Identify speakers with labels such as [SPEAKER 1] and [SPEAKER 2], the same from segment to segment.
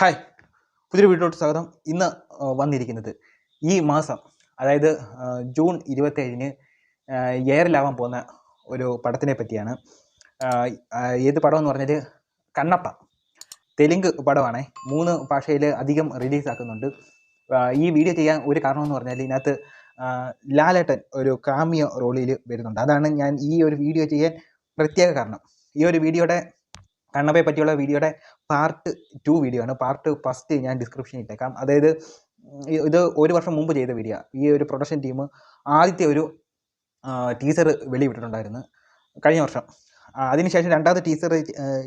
[SPEAKER 1] Hi പുതിയൊരു വീട്ടിലോട്ട് സ്വാഗതം. ഇന്ന് വന്നിരിക്കുന്നത് ഈ മാസം അതായത് ജൂൺ ഇരുപത്തേഴിന് എയറിലാവാൻ പോകുന്ന ഒരു പടത്തിനെ പറ്റിയാണ്. ഏത് പടം എന്ന് പറഞ്ഞാൽ കണ്ണപ്പ. തെലുങ്ക് പടമാണ്. മൂന്ന് ഭാഷയിൽ അധികം റിലീസ് ആക്കുന്നുണ്ട്. ഈ വീഡിയോ ചെയ്യാൻ ഒരു കാരണം എന്ന് പറഞ്ഞാൽ ഇതിനകത്ത് ലാലേട്ടൻ ഒരു കാമിയോ റോളിൽ വരുന്നുണ്ട്. അതാണ് ഞാൻ ഈ ഒരു വീഡിയോ ചെയ്യാൻ പ്രത്യേക കാരണം. ഈ ഒരു വീഡിയോയുടെ കണ്ണപ്പയെ പറ്റിയുള്ള വീഡിയോയുടെ പാർട്ട് ടു വീഡിയോ ആണ്. പാർട്ട് ഫസ്റ്റ് ഞാൻ ഡിസ്ക്രിപ്ഷനിൽ ഇട്ടേക്കാം. അതായത് ഇത് ഒരു വർഷം മുമ്പ് ചെയ്ത വീഡിയോ ഈ ഒരു പ്രൊഡക്ഷൻ ടീം ആദ്യത്തെ ഒരു ടീസർ വെളിവിട്ടിട്ടുണ്ടായിരുന്നു. കഴിഞ്ഞ വർഷം. അതിനുശേഷം രണ്ടാമത്തെ ടീസർ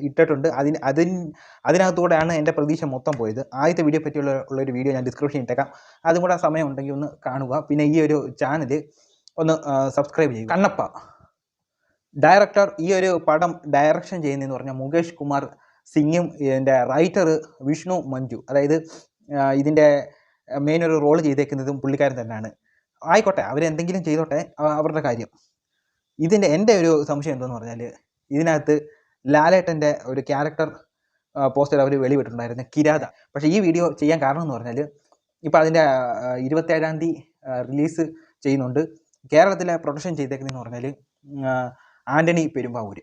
[SPEAKER 1] ഇട്ടിട്ടുണ്ട്. അതിന് അതിന് അതിനകത്തൂടെയാണ് എന്റെ പ്രതീക്ഷ മൊത്തം പോയത്. ആദ്യത്തെ വീഡിയോ പറ്റിയുള്ള ഉള്ളൊരു വീഡിയോ ഞാൻ ഡിസ്ക്രിപ്ഷൻ ഇട്ടേക്കാം. അതും കൂടെ സമയം ഉണ്ടെങ്കിൽ ഒന്ന് കാണുക. പിന്നെ ഈ ഒരു ചാനൽ ഒന്ന് സബ്സ്ക്രൈബ് ചെയ്യുക. കണ്ണപ്പ. ഡയറക്ടർ ഈ ഒരു പടം ഡയറക്ഷൻ ചെയ്യുന്നതെന്ന് പറഞ്ഞാൽ മുകേഷ് കുമാർ സിംഗും ഇതിന്റെ റൈറ്റർ വിഷ്ണു മഞ്ജു. അതായത് ഇതിന്റെ മെയിൻ ഒരു റോൾ ചെയ്തേക്കുന്നതും പുള്ളിക്കാരൻ തന്നെയാണ്. ആയിക്കോട്ടെ അവരെന്തെങ്കിലും ചെയ്തോട്ടെ അവരുടെ കാര്യം. ഇതിന്റെ എന്റെ ഒരു സംശയം എന്തെന്ന് പറഞ്ഞാൽ ഇതിനകത്ത് ലാലേട്ടന്റെ ഒരു ക്യാരക്ടർ പോസ്റ്റർ അവർ വെളിവിട്ടിട്ടുണ്ടായിരുന്നു കിരാത. പക്ഷേ ഈ വീഡിയോ ചെയ്യാൻ കാരണം എന്ന് പറഞ്ഞാൽ ഇപ്പോൾ അതിന്റെ ഇരുപത്തേഴാം തീയതി റിലീസ് ചെയ്യുന്നുണ്ട്. കേരളത്തിലെ പ്രൊഡക്ഷൻ ചെയ്തേക്കുന്നതെന്ന് പറഞ്ഞാൽ ആന്റണി പെരുമ്പാവൂർ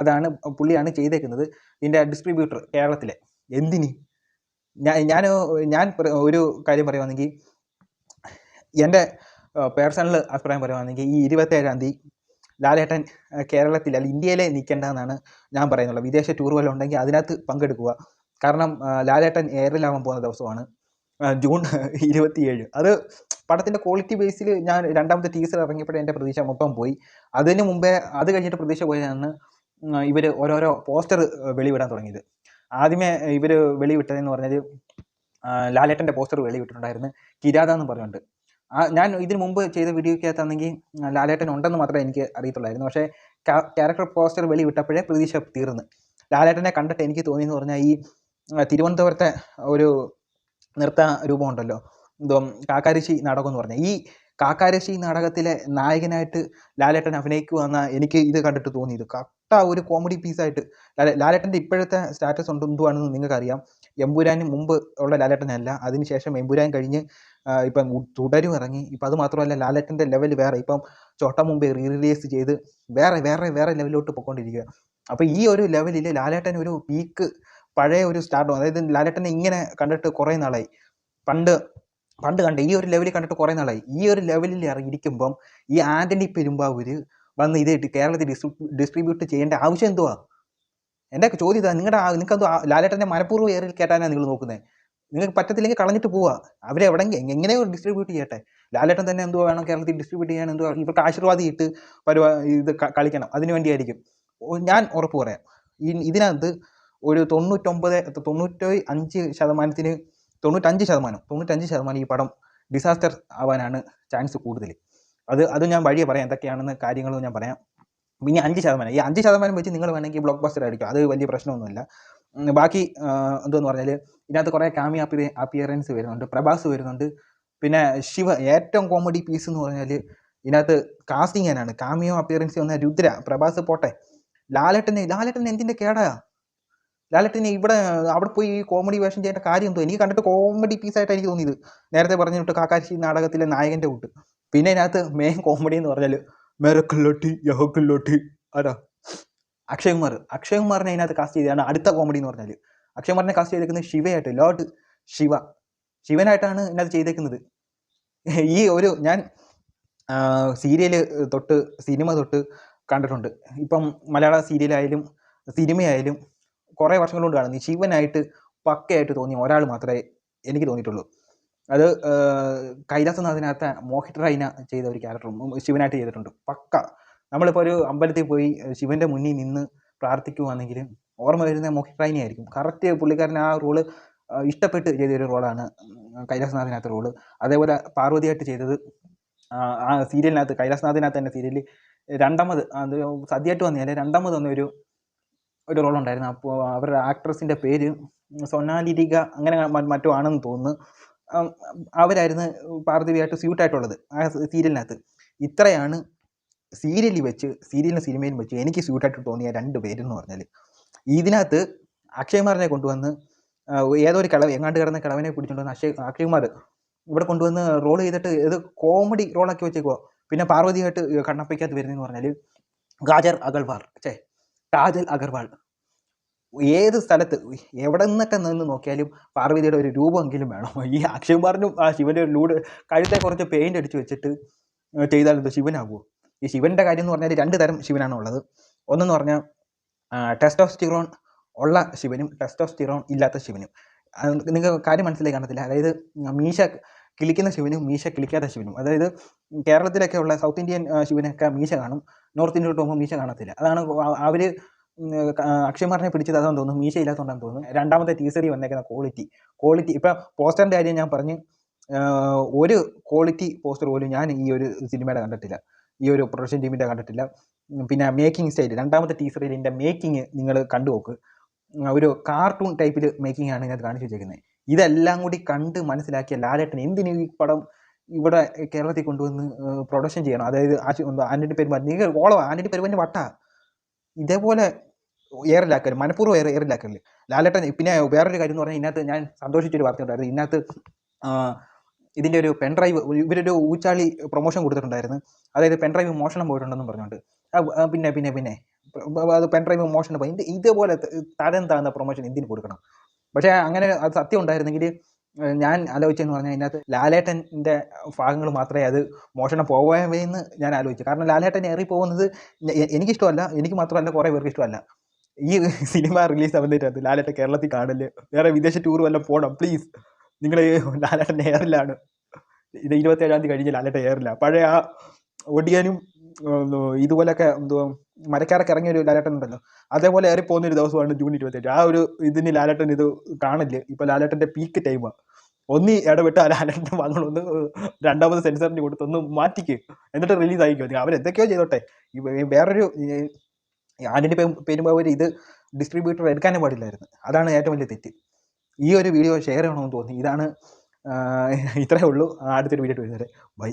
[SPEAKER 1] അതാണ് പുള്ളിയാണ് ചെയ്തേക്കുന്നത് ഇതിന്റെ ഡിസ്ട്രിബ്യൂട്ടർ കേരളത്തിലെ. എന്തിനി? ഞാൻ ഞാൻ ഞാൻ ഒരു കാര്യം പറയുവാണെങ്കിൽ എന്റെ പേഴ്സണൽ അഭിപ്രായം പറയുവാണെങ്കിൽ ഈ ഇരുപത്തേഴാം തീയതി ലാലേട്ടൻ കേരളത്തിൽ അല്ല ഇന്ത്യയിലെ നിൽക്കേണ്ടതെന്നാണ് ഞാൻ പറയുന്നുള്ളത് വിദേശ ടൂർ വല്ലതും ഉണ്ടെങ്കിൽ അതിനകത്ത് പങ്കെടുക്കുക. കാരണം ലാലേട്ടൻ ലാലേട്ടൻ എയറിലാവാൻ പോകുന്ന ദിവസമാണ് ജൂൺ ഇരുപത്തിയേഴ്. അത് പടത്തിന്റെ ക്വാളിറ്റി ബേസിൽ ഞാൻ രണ്ടാമത്തെ ടീസർ ഇറങ്ങിയപ്പോഴേ എന്റെ പ്രതീക്ഷ മൊത്തം പോയി. അതിന് മുമ്പേ അത് കഴിഞ്ഞിട്ട് പ്രതീക്ഷ പോയതാണ് ഇവർ ഓരോരോ പോസ്റ്റർ വെളിവിടാൻ തുടങ്ങിയത്. ആദ്യമേ ഇവർ വെളിവിട്ടതെന്ന് പറഞ്ഞത് ലാലേട്ടന്റെ പോസ്റ്റർ വെളിവിട്ടിട്ടുണ്ടായിരുന്നു കിരാത എന്ന് പറഞ്ഞുകൊണ്ട്. ഞാൻ ഇതിനു മുമ്പ് ചെയ്ത വീഡിയോക്കകത്താണെങ്കിൽ ലാലേട്ടൻ ഉണ്ടെന്ന് മാത്രമേ എനിക്ക് അറിയത്തുള്ളായിരുന്നു. പക്ഷേ ക്യാരക്ടർ പോസ്റ്റർ വെളിവിട്ടപ്പോഴേ പ്രതീക്ഷ തീർന്നു. ലാലേട്ടനെ കണ്ടിട്ട് എനിക്ക് തോന്നിയെന്ന് പറഞ്ഞാൽ ഈ തിരുവനന്തപുരത്തെ ഒരു നൃത്ത രൂപമുണ്ടല്ലോ. എന്തോ കാക്കാരശ്ശി നാടകം എന്ന് പറഞ്ഞാൽ ഈ കാക്കാരശ്ശി നാടകത്തിലെ നായകനായിട്ട് ലാലേട്ടൻ അഭിനയിക്കുമെന്ന എനിക്ക് ഇത് കണ്ടിട്ട് തോന്നിയത് കട്ട ഒരു കോമഡി പീസായിട്ട് ലാലേ ലാലേട്ടന്റെ ഇപ്പോഴത്തെ സ്റ്റാറ്റസ് ഉണ്ട് എന്തുവാണെന്ന് നിങ്ങൾക്കറിയാം. എമ്പുരാന് മുമ്പ് ഉള്ള ലാലേട്ടനല്ല. അതിനുശേഷം എമ്പുരാൻ കഴിഞ്ഞ് ആ, ഇപ്പം തുടരും ഇറങ്ങി ഇപ്പം അത് മാത്രമല്ല ലാലേട്ടന്റെ ലെവൽ വേറെ. ഇപ്പം ചോട്ട മുമ്പേ റീ റിലീസ് ചെയ്ത് വേറെ വേറെ വേറെ ലെവലിലോട്ട് പോയിക്കൊണ്ടിരിക്കുക അപ്പോൾ ഈ ഒരു ലെവലിൽ ലാലേട്ടൻ ഒരു പീക്ക് പഴയ ഒരു സ്റ്റാർട്ടും അതായത് ലാലേട്ടനെ ഇങ്ങനെ കണ്ടിട്ട് കുറേ നാളായി. പണ്ട് പണ്ട് കണ്ട ഈ ഒരു ലെവലിൽ കണ്ടിട്ട് കുറേ നാളായി. ഈ ഒരു ലെവലിൽ ഇരിക്കുമ്പം ഈ ആന്റണി പെരുമ്പാവൂര് വന്ന് ഇത് കേരളത്തിൽ ഡിസ്ട്രിബ്യൂട്ട് ചെയ്യേണ്ട ആവശ്യം എന്തുവാ? എന്റെ ചോദ്യം ഇതാ. നിങ്ങളുടെ നിങ്ങൾക്ക് എന്തോ ലാലേട്ടന്റെ മനഃപൂർവം ഏറിൽ കേട്ടാനാണ് നിങ്ങൾ നോക്കുന്നത് നിങ്ങൾക്ക് പറ്റത്തില്ലെങ്കിൽ കളഞ്ഞിട്ട് പോവുക അവരെ എവിടെ എങ്ങനെയോ ഡിസ്ട്രിബ്യൂട്ട് ചെയ്യട്ടെ. ലാലേട്ടൻ തന്നെ എന്തോ വേണം കേരളത്തിൽ ഡിസ്ട്രിബ്യൂട്ട് ചെയ്യാൻ? എന്തോ ഇവർക്ക് ആശീർവാദിയിട്ട് പരിപാ ഇത് കളിക്കണം. അതിനു വേണ്ടിയായിരിക്കും. ഞാൻ ഉറപ്പ് പറയാം. ഇതിനകത്ത് ഒരു തൊണ്ണൂറ്റൊമ്പത് തൊണ്ണൂറ്റി അഞ്ച് ശതമാനത്തിന് തൊണ്ണൂറ്റഞ്ച് ശതമാനം തൊണ്ണൂറ്റഞ്ച് ശതമാനം ഈ പടം ഡിസാസ്റ്റർ ആവാനാണ് ചാൻസ് കൂടുതൽ. അത് അത് ഞാൻ വഴിയെ പറയാം എന്തൊക്കെയാണെന്ന് കാര്യങ്ങളും ഞാൻ പറയാം. പിന്നെ അഞ്ച് ശതമാനം ഈ അഞ്ച് ശതമാനം വെച്ച് നിങ്ങൾ വേണമെങ്കിൽ ബ്ലോക്ക് ബസ്റ്റർ അടിക്കും അത് വലിയ പ്രശ്നമൊന്നുമില്ല. ബാക്കി എന്തെന്ന് പറഞ്ഞാൽ ഇതിനകത്ത് കുറേ കാമി അപ്പിയ അപ്പിയറൻസ് വരുന്നുണ്ട് പ്രഭാസ് വരുന്നുണ്ട്. പിന്നെ ശിവ ഏറ്റവും കോമഡി പീസ് എന്ന് പറഞ്ഞാൽ ഇതിനകത്ത് കാസ്റ്റിംഗ് തന്നെയാണ് കാമിയോ അപ്പിയറൻസ് വന്ന രുദ്ര പ്രഭാസ് പോട്ടെ. ലാലേട്ടനെ ലാലേട്ടന് എന്തിന്റെ കേടാ? ലാലേട്ടന് ഇവിടെ അവിടെ പോയി ഈ കോമഡി വേഷം ചെയ്യേണ്ട കാര്യം എന്തോ? എനിക്ക് കണ്ടിട്ട് കോമഡി പീസായിട്ട് എനിക്ക് തോന്നിയത്. നേരത്തെ പറഞ്ഞിട്ട് കാക്കാശി നാടകത്തിലെ നായകന്റെ കൂട്ട്. പിന്നെ അതിനകത്ത് മെയിൻ കോമഡി എന്ന് പറഞ്ഞാൽ മെരക്കല്ലോട്ടി യഹക്കല്ലോട്ടി ആരാ? അക്ഷയകുമാർ. അക്ഷയകുമാറിനെ അതിനകത്ത് കാസ്റ്റ് ചെയ്തതാണ് അടുത്ത കോമഡി എന്ന് പറഞ്ഞാൽ അക്ഷയകുമാറിനെ കാസ്റ്റ് ചെയ്തേക്കുന്നത് ശിവയായിട്ട് ലോർഡ് ശിവ. ശിവനായിട്ടാണ് ഇതിനകത്ത് ചെയ്തേക്കുന്നത്. ഈ ഒരു ഞാൻ സീരിയൽ തൊട്ട് സിനിമ തൊട്ട് കണ്ടിട്ടുണ്ട്. ഇപ്പം മലയാള സീരിയലായാലും സിനിമയായാലും കുറേ വർഷങ്ങൾ കൊണ്ട് കാണുന്നത് ശിവനായിട്ട് പക്കയായിട്ട് തോന്നിയ ഒരാൾ മാത്രമേ എനിക്ക് തോന്നിയിട്ടുള്ളൂ. അത് കൈലാസനാഥിനകത്തെ മോഹിത് ചെയ്ത ഒരു ക്യാരക്ടറും ശിവനായിട്ട് ചെയ്തിട്ടുണ്ട്. പക്ക. നമ്മളിപ്പോൾ ഒരു അമ്പലത്തിൽ പോയി ശിവന്റെ മുന്നിൽ നിന്ന് പ്രാർത്ഥിക്കുവാണെങ്കിൽ ഓർമ്മ വരുന്ന മോഹിത് റൈന കറക്റ്റ് പുള്ളിക്കാരൻ ആ റോൾ ഇഷ്ടപ്പെട്ട് ചെയ്ത ഒരു റോളാണ് കൈലാസനാഥിനകത്തെ റോൾ അതേപോലെ പാർവതിയായിട്ട് ചെയ്തത് ആ, ആ സീരിയലിനകത്ത് കൈലാസനാഥിനകത്ത് തന്നെ സീരിയലിൽ രണ്ടാമത് അത് സദ്യയായിട്ട് വന്നതിൽ രണ്ടാമത് വന്ന ഒരു ഒരു റോൾ ഉണ്ടായിരുന്നു. അപ്പോൾ അവരുടെ ആക്ട്രസിന്റെ പേര് സൊനാലിരിക അങ്ങനെ മറ്റോ ആണെന്ന് തോന്നുന്നു. അവരായിരുന്നു പാർത്ഥിവിയായിട്ട് സ്യൂട്ടായിട്ടുള്ളത് ആ സീരിയലിനകത്ത്. ഇത്രയാണ് സീരിയലിൽ വെച്ച് സീരിയലിനും സിനിമയിലും വെച്ച് എനിക്ക് സ്യൂട്ടായിട്ട് തോന്നിയ രണ്ട് പേരെന്ന് പറഞ്ഞാൽ ഇതിനകത്ത് അക്ഷയ്മാറിനെ കൊണ്ടുവന്ന് ഏതോ ഒരു കിളവ് എങ്ങാണ്ട് കിടന്ന കിളവനെ പിടിച്ചുകൊണ്ട് വന്ന് അക്ഷയ് അക്ഷയ്കുമാർ ഇവിടെ കൊണ്ടുവന്ന് റോൾ ചെയ്തിട്ട് ഇത് കോമഡി റോളാക്കി വെച്ചേക്കുവോ. പിന്നെ പാർവതിയായിട്ട് കണ്ണപ്പയ്ക്കകത്ത് വരുന്നതെന്ന് പറഞ്ഞാൽ ഗാജർ അഗൾവാർ ചേ കാജൽ അഗർവാൾ. ഏത് സ്ഥലത്ത് എവിടെ നിന്നൊക്കെ നിന്ന് നോക്കിയാലും പാർവതിയുടെ ഒരു രൂപമെങ്കിലും വേണം. ഈ അക്ഷയം പറഞ്ഞു ആ ശിവന്റെ ഒരു ലൂഡ് കഴുത്തെ കുറച്ച് പെയിന്റ് അടിച്ച് വെച്ചിട്ട് ചെയ്താൽ എന്തോ ശിവനാകുമോ ഈ ശിവന്റെ കാര്യം എന്ന് പറഞ്ഞാൽ രണ്ട് തരം ശിവനാണ് ഉള്ളത്. ഒന്നെന്ന് പറഞ്ഞാൽ ടെസ്റ്റോസ്റ്റിറോൺ ഉള്ള ശിവനും ടെസ്റ്റോസ്റ്റിറോൺ ഇല്ലാത്ത ശിവനും. നിങ്ങൾക്ക് കാര്യം മനസ്സിലായി കാണത്തില്ല. അതായത് മീശ കിളിക്കുന്ന ശിവനും മീശ കിളിക്കാത്ത ശിവനും. അതായത് കേരളത്തിലൊക്കെ ഉള്ള സൗത്ത് ഇന്ത്യൻ ശിവനൊക്കെ മീശ കാണും. നോർത്ത് ഇന്ത്യയിലോട്ട് പോകുമ്പോൾ മീശ കാണത്തില്ല. അതാണ് അവർ അക്ഷയമാറിനെ പിടിച്ചത് അതാണെന്ന് തോന്നുന്നു. മീശ ഇല്ലാത്തതുകൊണ്ടാണ് തോന്നുന്നു. രണ്ടാമത്തെ ടീസറി വന്നേക്കുന്ന ക്വാളിറ്റി ക്വാളിറ്റി ഇപ്പം പോസ്റ്ററിന്റെ കാര്യം ഞാൻ പറഞ്ഞ് ഒരു ക്വാളിറ്റി പോസ്റ്റർ പോലും ഞാൻ ഈ ഒരു സിനിമയുടെ കണ്ടിട്ടില്ല. ഈ ഒരു പ്രൊഡക്ഷൻ ടീമിന്റെ കണ്ടിട്ടില്ല. പിന്നെ മേക്കിംഗ് സ്റ്റൈൽ രണ്ടാമത്തെ ടീസറിൽ ഇതിന്റെ മേക്കിംഗ് നിങ്ങൾ കണ്ടു നോക്ക് ഒരു കാർട്ടൂൺ ടൈപ്പിൽ മേക്കിംഗ് ആണ് ഞാൻ കാണിച്ചു വെച്ചേക്കുന്നത് ഇതെല്ലാം കൂടി കണ്ട് മനസ്സിലാക്കിയ ലാലേട്ടൻ എന്തിനു ഈ പടം ഇവിടെ കേരളത്തിൽ കൊണ്ടുവന്ന് പ്രൊഡക്ഷൻ ചെയ്യണം? അതായത് ആന്റണി പെരുമാൻ നിങ്ങൾ ഓളം ആന്റണി പെരുമാന്റെ വട്ട. ഇതേപോലെ എയറിലാക്കൽ മനഃപൂർവം എയർ എയറിലാക്കൽ ലാലേട്ടൻ പിന്നെ വേറൊരു കാര്യം എന്ന് പറഞ്ഞാൽ ഇതിനകത്ത് ഞാൻ സന്തോഷിച്ചൊരു വാർത്ത ഉണ്ടായിരുന്നു ഇതിനകത്ത് ഇതിന്റെ ഒരു പെൻഡ്രൈവ് ഇവരൊരു ഊച്ചാളി പ്രൊമോഷൻ കൊടുത്തിട്ടുണ്ടായിരുന്നു. അതായത് പെൻഡ്രൈവ് മോഷണം പോയിട്ടുണ്ടെന്നും പറഞ്ഞുകൊണ്ട്. പിന്നെ പിന്നെ പിന്നെ. അത് പെൻഡ്രൈവ് മോഷണം പോയി. ഇതേപോലെ തരം താഴ്ന്ന പ്രൊമോഷൻ എന്തിനു കൊടുക്കണം? പക്ഷേ അങ്ങനെ അത് സത്യം ഉണ്ടായിരുന്നെങ്കിൽ ഞാൻ ആലോചിച്ചെന്ന് പറഞ്ഞാൽ അതിനകത്ത് ലാലേട്ടന്റെ ഭാഗങ്ങൾ മാത്രമേ അത് മോഷണം പോകാമെന്ന് ഞാൻ ആലോചിച്ചു. കാരണം ലാലേട്ടൻ ഏറി പോകുന്നത് എനിക്കിഷ്ടമല്ല. എനിക്ക് മാത്രമല്ല കുറേ പേർക്ക് ഇഷ്ടമല്ല. ഈ സിനിമ റിലീസ് ആവുന്നതിനകത്ത് ലാലേട്ടൻ കേരളത്തിൽ കാണൽ വേറെ വിദേശ ടൂർ വല്ല പോകണം പ്ലീസ്. നിങ്ങൾ ലാലേട്ടൻ എയറിലാണ് ഇത് ഇരുപത്തേഴാം തീയതി കഴിഞ്ഞ് ലാലേട്ടൻ എയറില്ല പഴയ ആ ഒടിയനും ഇതുപോലൊക്കെ എന്തോ മരക്കാരൊക്കെ ഇറങ്ങിയ ഒരു ലാലേട്ടൻ ഉണ്ടല്ലോ അതേപോലെ ഏറി പോകുന്ന ഒരു ദിവസമാണ് ജൂൺ ഇരുപത്തേഴ് ആ ഒരു ഇതിന് ലാലേട്ടൻ ഇത് കാണില്ല? ഇപ്പൊ ലാലേട്ടന്റെ പീക്ക് ടൈമാണ് ഒന്നി ഇടപെട്ട് ആ ലാലേട്ടൻ വാങ്ങണമെന്ന് രണ്ടാമത് സെൻസറിന് കൊടുത്ത് ഒന്ന് മാറ്റിക്ക്. എന്നിട്ട് റിലീസ് ആയിക്കോ അവർ എന്തൊക്കെയോ ചെയ്തോട്ടെ. വേറൊരു ഈ ആന്റണി അവർ ഇത് ഡിസ്ട്രിബ്യൂട്ടർ എടുക്കാനേ പാടില്ലായിരുന്നു. അതാണ് ഏറ്റവും വലിയ തെറ്റ്. ഈ ഒരു വീഡിയോ ഷെയർ ചെയ്യണമെന്ന് തോന്നി. ഇതാണ് ഇത്രയേ ഉള്ളൂ. അടുത്തൊരു വീഡിയോ വരുന്നത് ബൈ